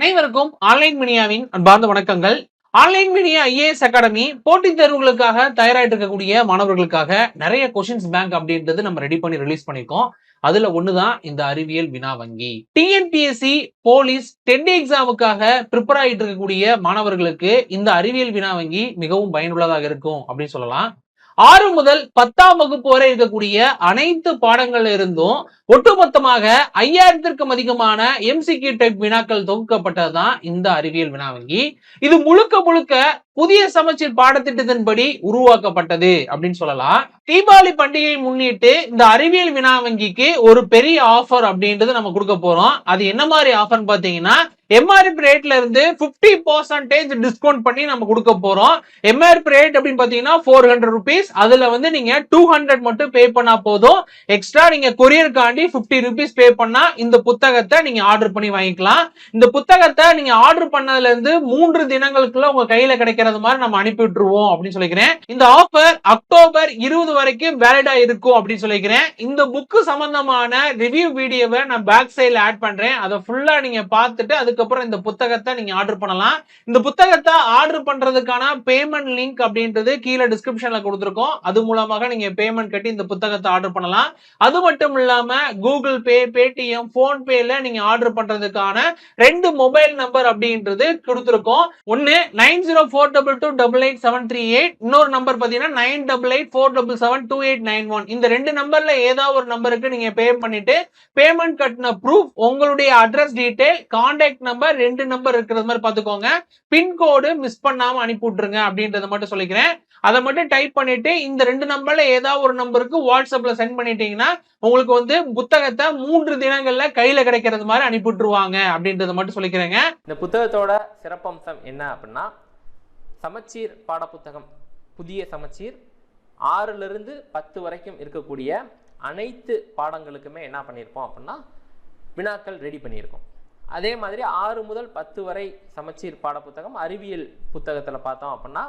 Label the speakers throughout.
Speaker 1: அனைவருக்கும் ஆன்லைன் மீடியாவின் அன்பார்ந்த வணக்கங்கள். ஆன்லைன் மீடியா ஐஏஎஸ் அகாடமி போட்டித் தேர்வுகளுக்காக தயாராகிட்டு இருக்கக்கூடிய மாணவர்களுக்காக நிறைய கொஷின்ஸ் பேங்க் அப்படின்றது நம்ம ரெடி பண்ணி ரிலீஸ் பண்ணியிருக்கோம். அதுல ஒண்ணுதான் இந்த அறிவியல் வினா வங்கி. டிஎன்பிஎஸ்சி போலீஸ் டெட் எக்ஸாமுக்காக ப்ரிப்பேர் ஆகிட்டு இருக்கக்கூடிய மாணவர்களுக்கு இந்த அறிவியல் வினா வங்கி மிகவும் பயனுள்ளதாக இருக்கும் அப்படின்னு சொல்லலாம். ஆறு முதல் பத்தாம் வகுப்பு வரை இருக்கக்கூடிய அனைத்து பாடங்கள்ல இருந்தும் ஒட்டுமொத்தமாக ஐயாயிரத்திற்கும் அதிகமான எம்சிக்யூ டைப் வினாக்கள் தொகுக்கப்பட்டதுதான் இந்த அறிவியல் வினா வங்கி. இது முழுக்க முழுக்க புதிய சமச்சீர் பாடத்திட்டத்தின்படி உருவாக்கப்பட்டது அப்படின்னு சொல்லலாம். தீபாவளி பண்டிகையை முன்னிட்டு இந்த அறிவியல் வினா வங்கிக்கு ஒரு பெரிய ஆஃபர் அப்படின்றது நம்ம கொடுக்க போறோம். அது என்ன மாதிரி ஆஃபர்னு பாத்தீங்கன்னா எம்ஆர்பி ரேட்ல இருந்து பிப்டி பர்சன்டேஜ் டிஸ்கவுண்ட் பண்ணி நம்ம கொடுக்க போறோம். எம்ஆர்பி ரேட் அப்படின்னு பாத்தீங்கன்னா ஃபோர் ஹண்ட்ரட் ருபீஸ் அதுல வந்து நீங்க டூ ஹண்ட்ரட் மட்டும் பே பண்ணா போதும். எக்ஸ்ட்ரா நீங்க கொரியருக்காண்டி பிப்டி ருபீஸ் பே பண்ணா இந்த புத்தகத்தை நீங்க ஆர்டர் பண்ணி வாங்கிக்கலாம். இந்த புத்தகத்தை நீங்க ஆர்டர் பண்ணதுல இருந்து மூன்று தினங்களுக்குள்ள உங்க கையில கிடைக்கிறது மாதிரி நம்ம அனுப்பி விட்டுருவோம் அப்படின்னு சொல்லிக்கிறேன். இந்த ஆஃபர் அக்டோபர் இருபது வரைக்கும் வேலிடா இருக்கும் அப்படின்னு சொல்லிக்கிறேன். இந்த புக்கு சம்பந்தமான ரிவ்யூ வீடியோவை நான் பேக் சைடில் ஆட் பண்றேன். அதை ஃபுல்லா நீங்க பார்த்துட்டு அதுக்கப்புறம் இந்த புத்தகத்தை நீங்க ஆர்டர் பண்ணலாம். இந்த புத்தகத்தை ஆர்டர் பண்றதுக்கான பேமெண்ட் லிங்க் அப்படின்றது கீழே டிஸ்கிரிப்ஷன்ல கொடுத்துருக்கோம். அது மூலமாக நீங்க பேமெண்ட் கட்டி இந்த புத்தகத்தை ஆர்டர் பண்ணலாம். அது மட்டும் இல்லாம கூகுள் பே பேடிஎம் போன் பேல நீங்க ஆர்டர் பண்றதுக்கான ரெண்டு மொபைல் நம்பர் அப்படின்றது கொடுத்துருக்கோம். ஒன்னு nine zero four double two double eight seven three eight இன்னொரு நம்பர் பாத்தீங்கன்னா nine double eight four double seven two eight nine one இந்த ரெண்டு நம்பர்ல ஏதாவது ஒரு நம்பருக்கு நீங்க பே பண்ணிட்டு பேமெண்ட் கட்டின ப்ரூஃப் உங்களுடைய அட்ரஸ் டீடைல் கான்டாக்ட் நம்பர் ரெண்டு நம்பர் இருக்கிறது மாதிரி பார்த்துக்கோங்க. பின்கோடு மிஸ் பண்ணாம அனுப்பி விட்டுருங்க அப்படின்றத மட்டும் சொல்லிக்கிறேன். அதை மட்டும் டைப் பண்ணிட்டு இந்த ரெண்டு நம்பர்ல ஏதாவது ஒரு நம்பருக்கு வாட்ஸ்அப்ல சென்ட் பண்ணிட்டீங்கன்னா உங்களுக்கு வந்து புத்தகத்தை மூன்று தினங்கள்ல கையில கிடைக்கிறது மாதிரி அனுப்பி விட்டுருவாங்க அப்படின்றத மட்டும் சொல்லிக்கிறேங்க.
Speaker 2: இந்த புத்தகத்தோட சிறப்பம்சம் என்ன அப்படின்னா சமச்சீர் பாடப்புத்தகம். புதிய சமச்சீர். ஆறுலேருந்து பத்து வரைக்கும் இருக்கக்கூடிய அனைத்து பாடங்களுக்குமே என்ன பண்ணியிருப்போம் அப்படின்னா வினாக்கள் ரெடி பண்ணியிருக்கோம். அதே மாதிரி ஆறு முதல் பத்து வரை சமச்சீர் பாடப்புத்தகம் அறிவியல் புத்தகத்தில் பார்த்தோம் அப்படின்னா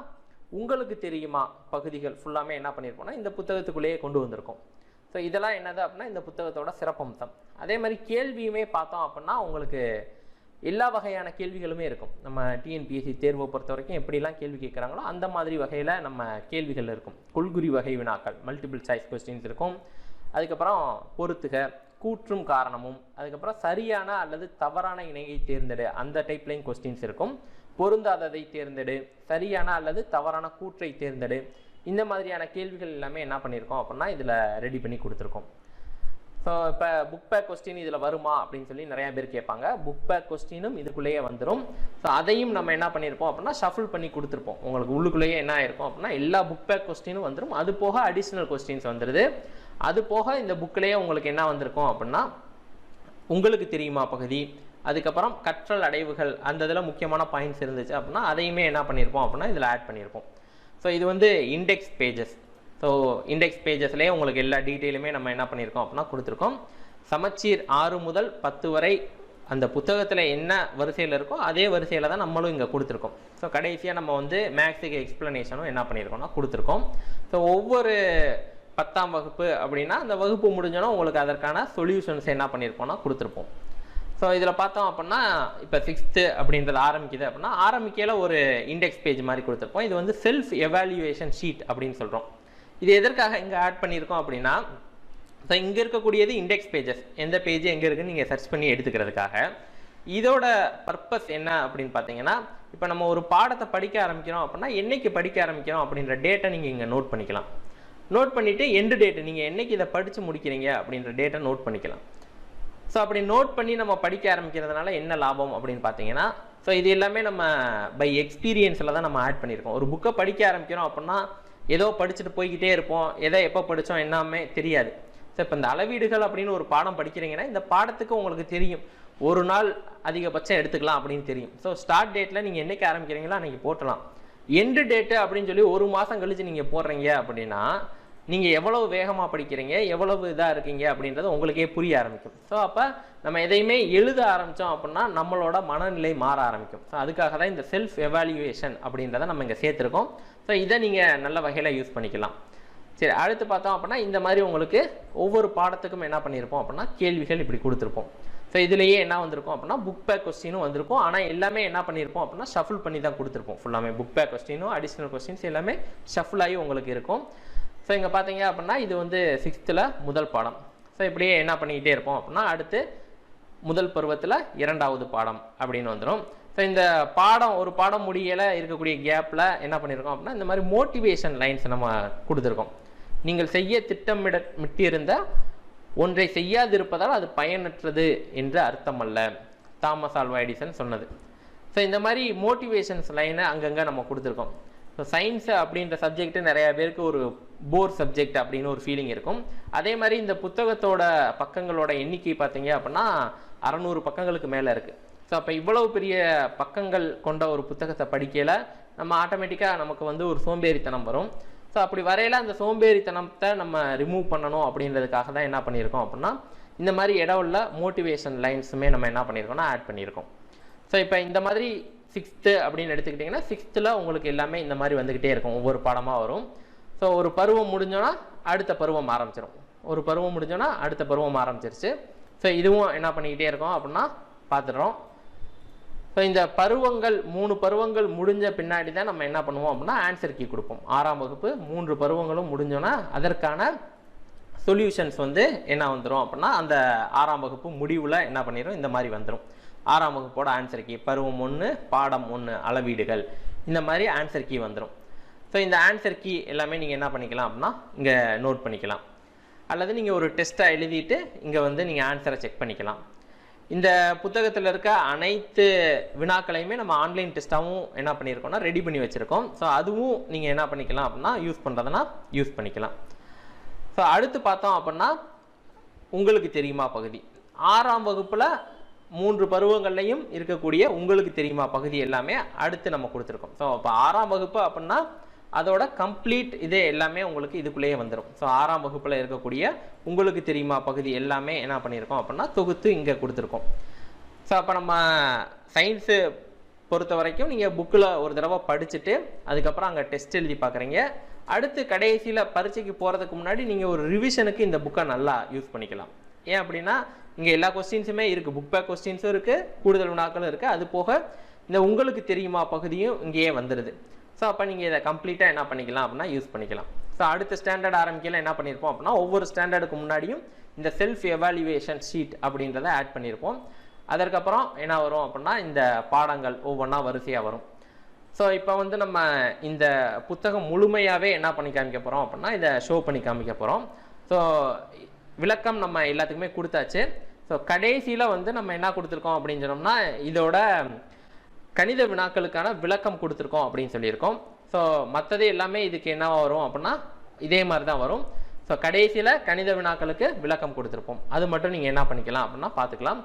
Speaker 2: உங்களுக்கு தெரியுமா பகுதிகள் ஃபுல்லாமே என்ன பண்ணியிருப்போம்னா இந்த புத்தகத்துக்குள்ளேயே கொண்டு வந்திருக்கோம். ஸோ இதெல்லாம் என்னது அப்படின்னா இந்த புத்தகத்தோட சிறப்பம்சம். அதே மாதிரி கேள்வியுமே பார்த்தோம் அப்படின்னா உங்களுக்கு எல்லா வகையான கேள்விகளுமே இருக்கும். நம்ம டிஎன்பிஎஸ்சி தேர்வை பொறுத்த வரைக்கும் எப்படிலாம் கேள்வி கேட்குறாங்களோ அந்த மாதிரி வகையில் நம்ம கேள்விகள் இருக்கும். கொள்குறி வகை வினாக்கள் மல்டிபிள் சாய்ஸ் கொஸ்டின்ஸ் இருக்கும். அதுக்கப்புறம் பொறுத்துக கூற்றும் காரணமும் அதுக்கப்புறம் சரியான அல்லது தவறான இணையை தேர்ந்தெடு அந்த டைப்லையும் கொஸ்டின்ஸ் இருக்கும். பொருந்தாததை தேர்ந்தெடு சரியான அல்லது தவறான கூற்றை தேர்ந்தெடு இந்த மாதிரியான கேள்விகள் எல்லாமே என்ன பண்ணியிருக்கோம் அப்படின்னா இதில் ரெடி பண்ணி கொடுத்துருக்கோம். ஸோ இப்போ புக் பேக் கொஸ்டின் இதில் வருமா அப்படின்னு சொல்லி நிறையா பேர் கேட்பாங்க. புக் பேக் கொஸ்டினும் இதுக்குள்ளேயே வந்துடும் ஸோ அதையும் நம்ம என்ன பண்ணியிருப்போம் அப்படின்னா ஷஃபிள் பண்ணி கொடுத்துருப்போம். உங்களுக்கு உள்ளுக்குள்ளேயே என்ன ஆயிருக்கும் அப்படின்னா எல்லா புக் பேக் கொஸ்டினும் வந்துடும் அது போக அடிஷ்னல் கொஸ்டின்ஸ் வந்துடுது அது போக இந்த புக்கிலேயே உங்களுக்கு என்ன வந்திருக்கும் அப்படின்னா உங்களுக்கு தெரியுமா பகுதி? அதுக்கப்புறம் கற்றல் அடைவுகள் அந்த இதில் முக்கியமான பாயிண்ட்ஸ் இருந்துச்சு அப்படின்னா அதையுமே என்ன பண்ணியிருப்போம் அப்படின்னா இதில் ஆட் பண்ணியிருப்போம் ஸோ இது வந்து இண்டெக்ஸ் பேஜஸ் ஸோ இண்டெக்ஸ் பேஜஸ்லேயே உங்களுக்கு எல்லா டீட்டெயிலுமே நம்ம என்ன பண்ணியிருக்கோம் அப்படின்னா கொடுத்துருக்கோம். சமச்சீர் ஆறு முதல் பத்து வரை அந்த புத்தகத்தில் என்ன வரிசையில் இருக்கோ அதே வரிசையில் தான் நம்மளும் இங்கே கொடுத்துருக்கோம். ஸோ கடைசியாக நம்ம வந்து மேக்ஸுக்கு எக்ஸ்ப்ளனேஷனும் என்ன பண்ணியிருக்கோம்னா கொடுத்துருக்கோம். ஸோ ஒவ்வொரு பத்தாம் வகுப்பு அப்படின்னா அந்த வகுப்பு முடிஞ்சோன்னா உங்களுக்கு அதற்கான சொல்யூஷன்ஸ் என்ன பண்ணியிருக்கோம்னா கொடுத்துருப்போம். ஸோ இதில் பார்த்தோம் அப்படின்னா இப்போ சிக்ஸ்த்து அப்படின்றது ஆரம்பிக்குது அப்படின்னா ஆரம்பிக்கையில் ஒரு இண்டெக்ஸ் பேஜ் மாதிரி கொடுத்துருப்போம். இது வந்து செல்ஃப் எவாலுவேஷன் ஷீட் அப்படின்னு சொல்கிறோம் இது எதற்காக இங்கே ஆட் பண்ணியிருக்கோம் அப்படின்னா ஸோ இங்கே இருக்கக்கூடியது இண்டெக்ஸ் பேஜஸ் எந்த பேஜ் எங்கே இருக்குன்னு நீங்கள் சர்ச் பண்ணி எடுத்துக்கிறதுக்காக. இதோட பர்பஸ் என்ன அப்படின்னு பார்த்தீங்கன்னா இப்போ நம்ம ஒரு பாடத்தை படிக்க ஆரம்பிக்கிறோம் அப்படின்னா என்னைக்கு படிக்க ஆரம்பிக்கிறோம் அப்படின்ற டேட்டை நீங்கள் இங்கே நோட் பண்ணிக்கலாம். நோட் பண்ணிவிட்டு எண்டு டேட்டு நீங்கள் என்னைக்கு இதை படித்து முடிக்கிறீங்க அப்படின்ற டேட்டை நோட் பண்ணிக்கலாம். ஸோ அப்படி நோட் பண்ணி நம்ம படிக்க ஆரம்பிக்கிறதுனால என்ன லாபம் அப்படின்னு பார்த்தீங்கன்னா ஸோ இது எல்லாமே நம்ம பை எக்ஸ்பீரியன்ஸில் தான் நம்ம ஆட் பண்ணியிருக்கோம். ஒரு புக்கை படிக்க ஆரம்பிக்கிறோம் அப்படின்னா ஏதோ படிச்சுட்டு போய்கிட்டே இருப்போம். எதை எப்போ படித்தோம் என்னமே தெரியாது. ஸோ இப்போ இந்த அளவீடுகள் அப்படின்னு ஒரு பாடம் படிக்கிறீங்கன்னா இந்த பாடத்துக்கு உங்களுக்கு தெரியும். ஒரு நாள் அதிகபட்சம் எடுத்துக்கலாம் அப்படின்னு தெரியும். ஸோ ஸ்டார்ட் டேட்டில் நீங்கள் என்னைக்கு ஆரம்பிக்கிறீங்களோ அன்றைக்கி போட்டலாம். எண்டு டேட்டு அப்படின்னு சொல்லி ஒரு மாதம் கழித்து நீங்கள் போடுறீங்க அப்படின்னா நீங்கள் எவ்வளவு வேகமாக படிக்கிறீங்க எவ்வளவு இதாக இருக்கீங்க அப்படின்றது உங்களுக்கே புரிய ஆரம்பிக்கும். ஸோ அப்போ நம்ம எதையுமே எழுத ஆரம்பித்தோம் அப்படின்னா நம்மளோட மனநிலை மாற ஆரம்பிக்கும். ஸோ அதுக்காக தான் இந்த செல்ஃப் எவாலுவேஷன் அப்படின்றத நம்ம இங்கே சேர்த்துருக்கோம். ஸோ இதை நீங்கள் நல்ல வகையில் யூஸ் பண்ணிக்கலாம். சரி அடுத்து பார்த்தோம் அப்படின்னா இந்த மாதிரி உங்களுக்கு ஒவ்வொரு பாடத்துக்கும் என்ன பண்ணியிருப்போம் அப்படின்னா கேள்விகள் இப்படி கொடுத்துருப்போம். ஸோ இதுலேயே என்ன வந்திருக்கும் அப்படின்னா புக் பேக் கொஸ்டினும் வந்திருக்கும். ஆனால் எல்லாமே என்ன பண்ணியிருப்போம் அப்படின்னா ஷஃபிள் பண்ணி தான் கொடுத்துருப்போம். ஃபுல்லாமே புக் பேக் கொஸ்டினும் அடிஷ்னல் கொஸ்டின்ஸ் எல்லாமே ஷஃபிள் ஆகி உங்களுக்கு இருக்கும். ஸோ இங்கே பார்த்தீங்க அப்படின்னா இது வந்து சிக்ஸ்த்தில் முதல் பாடம். ஸோ இப்படியே என்ன பண்ணிக்கிட்டே இருப்போம் அப்படின்னா அடுத்து முதல் பருவத்தில் இரண்டாவது பாடம் அப்படின்னு வந்துடும் ஸோ இந்த பாடம் ஒரு பாடம் முடியலை இருக்கக்கூடிய கேப்பில் என்ன பண்ணியிருக்கோம் அப்படின்னா இந்த மாதிரி மோட்டிவேஷன் லைன்ஸ் நம்ம கொடுத்துருக்கோம். நீங்கள் செய்ய திட்டமிட மிட்டிருந்த ஒன்றை செய்யாதிருப்பதால் அது பயனற்றது என்று அர்த்தமல்ல. தாமஸ் ஆல்வா எடிசன் சொன்னது. ஸோ இந்த மாதிரி மோட்டிவேஷன்ஸ் லைனை அங்கங்கே நம்ம கொடுத்துருக்கோம். ஸோ சயின்ஸ் அப்படின்ற சப்ஜெக்ட்டு நிறையா பேருக்கு ஒரு போர் சப்ஜெக்ட் அப்படின்னு ஒரு ஃபீலிங் இருக்கும். அதே மாதிரி இந்த புத்தகத்தோட பக்கங்களோட எண்ணிக்கை பார்த்தீங்க அப்படின்னா அறநூறு பக்கங்களுக்கு மேலே இருக்குது ஸோ அப்போ இவ்வளவு பெரிய பக்கங்கள் கொண்ட ஒரு புத்தகத்தை படிக்கல நம்ம ஆட்டோமேட்டிக்காக நமக்கு வந்து ஒரு சோம்பேறித்தனம் வரும். ஸோ அப்படி வரையில அந்த சோம்பேறித்தனத்தை நம்ம ரிமூவ் பண்ணணும் அப்படின்றதுக்காக தான் என்ன பண்ணியிருக்கோம் அப்படின்னா இந்த மாதிரி இடம் உள்ள மோட்டிவேஷன் லைன்ஸுமே நம்ம என்ன பண்ணியிருக்கோம்னா ஆட் பண்ணியிருக்கோம். ஸோ இப்போ இந்த மாதிரி சிக்ஸ்த்து அப்படின்னு எடுத்துக்கிட்டிங்கன்னா சிக்ஸ்த்தில் உங்களுக்கு எல்லாமே இந்த மாதிரி வந்துக்கிட்டே இருக்கும். ஒவ்வொரு பாடமாக வரும். ஸோ ஒரு பருவம் முடிஞ்சோன்னா அடுத்த பருவம் ஆரம்பிச்சிடும் ஒரு பருவம் முடிஞ்சோன்னா அடுத்த பருவம் ஆரம்பிச்சிருச்சு. ஸோ இதுவும் என்ன பண்ணிக்கிட்டே இருக்கோம் அப்படின்னா பார்த்துடுறோம். ஸோ இந்த பருவங்கள் மூணு பருவங்கள் முடிஞ்ச பின்னாடி தான் நம்ம என்ன பண்ணுவோம் அப்படின்னா ஆன்சர் கீ கொடுப்போம். ஆறாம் வகுப்பு மூன்று பருவங்களும் முடிஞ்சோன்னா அதற்கான சொல்யூஷன்ஸ் வந்து என்ன வந்துடும் அப்படின்னா அந்த ஆறாம் வகுப்பு முடிவில் என்ன பண்ணிடும் இந்த மாதிரி வந்துடும் ஆறாம் வகுப்போட ஆன்சர் கீ பருவம் ஒன்று பாடம் ஒன்று அளவீடுகள். இந்த மாதிரி ஆன்சர் கீ வந்துடும் ஸோ இந்த ஆன்சர் கீ எல்லாமே நீங்கள் என்ன பண்ணிக்கலாம் அப்படின்னா இங்கே நோட் பண்ணிக்கலாம். அல்லது நீங்கள் ஒரு டெஸ்ட்டை எழுதிட்டு இங்கே வந்து நீங்கள் ஆன்சரை செக் பண்ணிக்கலாம். இந்த புத்தகத்தில் இருக்க அனைத்து வினாக்களையுமே நம்ம ஆன்லைன் டெஸ்ட்டாகவும் என்ன பண்ணியிருக்கோம்னா ரெடி பண்ணி வச்சுருக்கோம். ஸோ அதுவும் நீங்கள் என்ன பண்ணிக்கலாம் அப்படின்னா யூஸ் பண்ணுறதுனா யூஸ் பண்ணிக்கலாம். ஸோ அடுத்து பார்த்தோம் அப்படின்னா உங்களுக்கு தெரியுமா பகுதி. ஆறாம் வகுப்பில் மூன்று பருவங்கள்லையும் இருக்கக்கூடிய உங்களுக்கு தெரியுமா பகுதி எல்லாமே அடுத்து நம்ம கொடுத்துருக்கோம். ஸோ இப்போ ஆறாம் வகுப்பு அப்படின்னா அதோட கம்ப்ளீட் இதே எல்லாமே உங்களுக்கு இதுக்குள்ளேயே வந்துடும் ஸோ ஆறாம் வகுப்பில் இருக்கக்கூடிய உங்களுக்கு தெரியுமா? பகுதி எல்லாமே என்ன பண்ணியிருக்கோம் அப்படின்னா தொகுத்து இங்கே கொடுத்துருக்கோம். ஸோ அப்போ நம்ம சயின்ஸு பொறுத்த வரைக்கும் நீங்கள் புக்கில் ஒரு தடவை படிச்சுட்டு அதுக்கப்புறம் அங்கே டெஸ்ட் எழுதி பார்க்குறீங்க அடுத்து கடைசியில் பரீட்சைக்கு போகிறதுக்கு முன்னாடி நீங்கள் ஒரு ரிவிஷனுக்கு இந்த புக்கை நல்லா யூஸ் பண்ணிக்கலாம். ஏன் அப்படின்னா இங்கே எல்லா கொஸ்டின்ஸுமே இருக்குது புக் பேக் கொஸ்டின்ஸும் இருக்குது கூடுதல் வினாக்களும் இருக்குது அது போக இந்த உங்களுக்கு தெரியுமா பகுதியும் இங்கேயே வந்துடுது ஸோ அப்போ நீங்கள் இதை கம்ப்ளீட்டாக என்ன பண்ணிக்கலாம் அப்படின்னா யூஸ் பண்ணிக்கலாம். ஸோ அடுத்த ஸ்டாண்டர்ட் ஆரம்பிக்கல என்ன பண்ணியிருப்போம் அப்படின்னா ஒவ்வொரு ஸ்டாண்டர்டுக்கு முன்னாடியும் இந்த செல்ஃப் எவாலுவேஷன் ஷீட் அப்படின்றத ஆட் பண்ணியிருப்போம் அதற்கப்புறம் என்ன வரும் அப்படின்னா இந்த பாடங்கள் ஒவ்வொன்றா வரிசையாக வரும். ஸோ இப்போ வந்து நம்ம இந்த புத்தகம் முழுமையாகவே என்ன பண்ணி காமிக்க போகிறோம் அப்படின்னா இதை ஷோ பண்ணி காமிக்க போகிறோம் ஸோ விளக்கம் நம்ம எல்லாத்துக்குமே கொடுத்தாச்சு. ஸோ கடைசியில் வந்து நம்ம என்ன கொடுத்துருக்கோம் அப்படின்னு சொன்னோம்னா இதோட கணித வினாக்களுக்கான விளக்கம் கொடுத்துருக்கோம் அப்படின்னு சொல்லியிருக்கோம். ஸோ மற்றது எல்லாமே இதுக்கு என்ன வரும் அப்படின்னா இதே மாதிரி தான் வரும். ஸோ கடைசியில் கணித வினாக்களுக்கு விளக்கம் கொடுத்துருப்போம். அது மட்டும் நீங்கள் என்ன பண்ணிக்கலாம் அப்படின்னா பார்த்துக்கலாம்.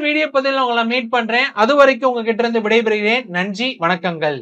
Speaker 1: வீடியோ பதிவில் உங்களை மீட் பண்றேன். அது வரைக்கும் உங்ககிட்ட இருந்து விடைபெறுகிறேன். நன்றி வணக்கங்கள்.